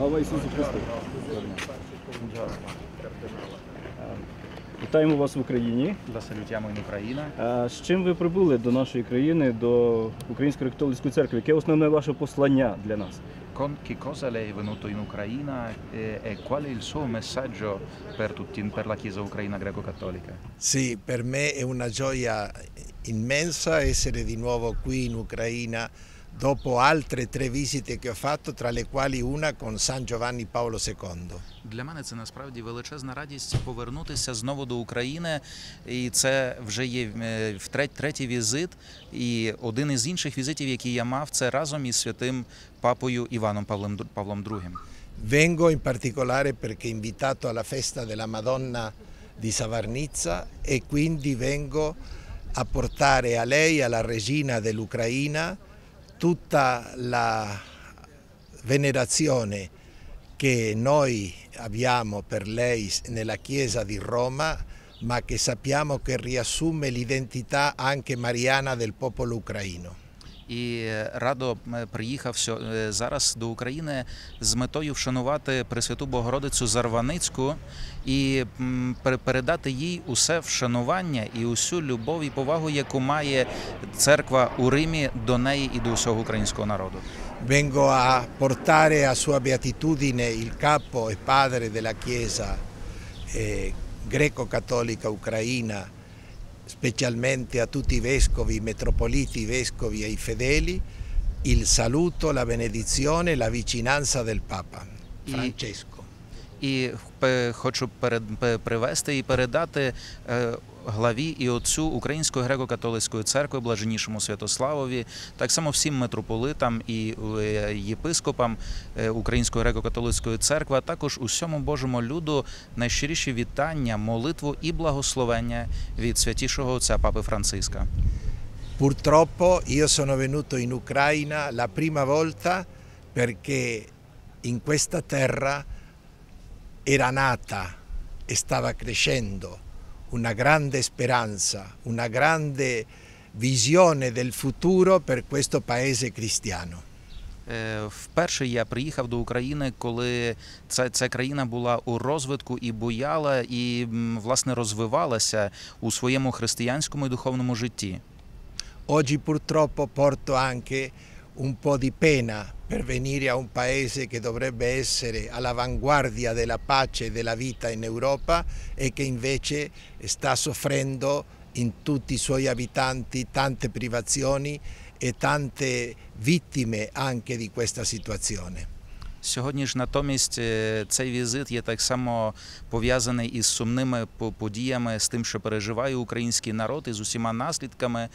Слава Ісусу Христу! Вітаємо вас в Україні. La salutiamo in А З чим ви прибули до нашої країни, до Української католицької церкви? Яке основне ваше послання для нас? Con che cosa lei è venuto in Ucraina e, e qual è il suo messaggio per, tutti, per la Chiesa ucraina greco-cattolica? Sì, per me è una gioia immensa essere di nuovo qui in Ucraina dopo altre tre visite che ho fatto, tra le quali una con San Giovanni Paolo II. Для мене це насправді величезна радість повернутися знову до України, і це вже є е, третій візит. І один із інших візитів, які я мав, це разом із святим папою Іваном Павлом Павлом II. Vengo in particolare perché invitato alla festa della Madonna di Savarnizza e quindi vengo a portare a lei, alla regina dell'Ucraina, tutta la venerazione che noi abbiamo per lei nella chiesa di Roma, ma che sappiamo che riassume l'identità anche mariana del popolo ucraino. І радо е, приїхав е, зараз до України з метою вшанувати Пресвяту Богородицю Зарваницьку і передати їй усе вшанування і усю любов і повагу, яку має церква у Римі до неї і до усього українського народу. Vengo a portare a sua beatitudine il capo e padre della Chiesa eh, greco-cattolica ucraina, specialmente a tutti i vescovi, i metropoliti, i vescovi e i fedeli, il saluto, la benedizione e la vicinanza del Papa I- Francesco. І пе- хочу перед, пе- привести і передати е, главі і отцю Української греко-католицької церкви, блаженнішому Святославові, так само всім митрополитам і е, єпископам е, Української греко-католицької церкви, а також усьому Божому люду найщиріші вітання, молитву і благословення від святішого отця Папи Франциска. Purtroppo io sono venuto in Ucraina la prima volta perché in questa terra era nata e stava crescendo una grande speranza, una grande visione del futuro per questo paese cristiano. Е, Вперше я приїхав до України, коли ця, ця країна була у розвитку і буяла, і власне розвивалася у своєму християнському і духовному житті. Oggi purtroppo porto anche un po' di pena per venire a un paese che dovrebbe essere all'avanguardia della pace e della vita in Europa e che invece sta soffrendo in tutti i suoi abitanti tante privazioni e tante vittime anche di questa situazione. Сьогодні ж натомість е, цей візит є так само пов'язаний із сумними по- подіями, з тим, що переживає український народ, і з усіма наслідками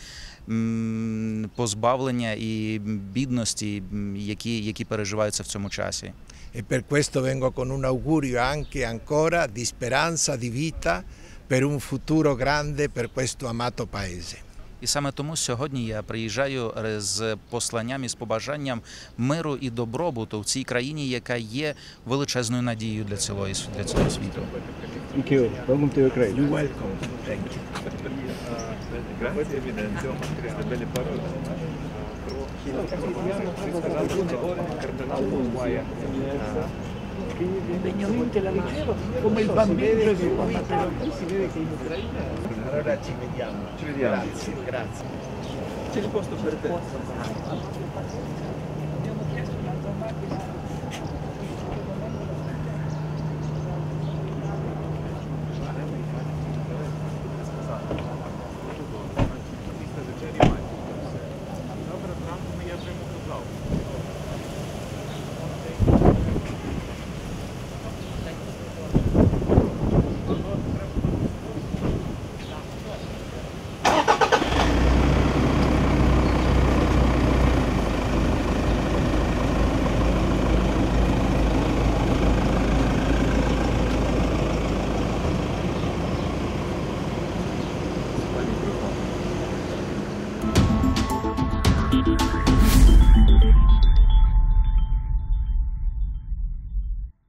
позбавлення і бідності, які, які переживаються в цьому часі. E per questo vengo con un augurio anche ancora di speranza, di vita per un futuro grande per questo amato paese. І саме тому сьогодні я приїжджаю е, з посланням і з побажанням миру і добробуту в цій країні, яка є величезною надією для цілої с- для цього світу. Welcome to Ukraine. You're welcome. Thank you. Grazie Degnamente la riceva come il bambino Gesù. Si vede che in Ucraina Allora ci vediamo. Ci vediamo. Grazie, grazie. C'è il posto per te.